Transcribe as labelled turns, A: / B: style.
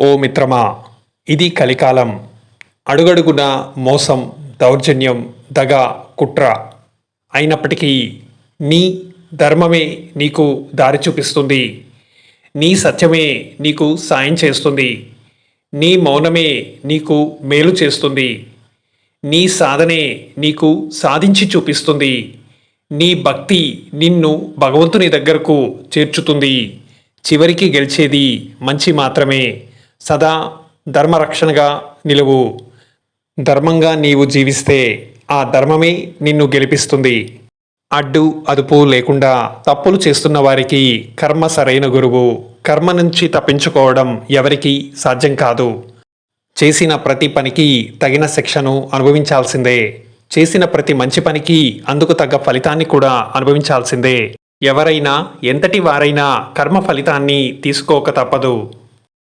A: ఓ మిత్రమా ఇది కలికాలం. అడుగడుగున మోసం దౌర్జన్యం దగ కుట్ర అయినప్పటికీ నీ ధర్మమే నీకు దారి చూపిస్తుంది. నీ సత్యమే నీకు సాయం చేస్తుంది. నీ మౌనమే నీకు మేలు చేస్తుంది. నీ సాధనే నీకు సాధించి చూపిస్తుంది. నీ భక్తి నిన్ను భగవంతుని దగ్గరకు చేర్చుతుంది. చివరికి గెలిచేది మంచి మాత్రమే. సదా ధర్మరక్షణగా నిలువు. ధర్మంగా నీవు జీవిస్తే ఆ ధర్మమే నిన్ను గెలిపిస్తుంది. అడ్డు అదుపు లేకుండా తప్పులు చేస్తున్న వారికి కర్మ సరైన గురువు. కర్మ నుంచి తప్పించుకోవడం ఎవరికీ సాధ్యం కాదు. చేసిన ప్రతి పనికి తగిన శిక్షను అనుభవించాల్సిందే. చేసిన ప్రతి మంచి పనికి అందుకు తగ్గ ఫలితాన్ని కూడా అనుభవించాల్సిందే. ఎవరైనా ఎంతటి వారైనా కర్మ ఫలితాన్ని తీసుకోక తప్పదు.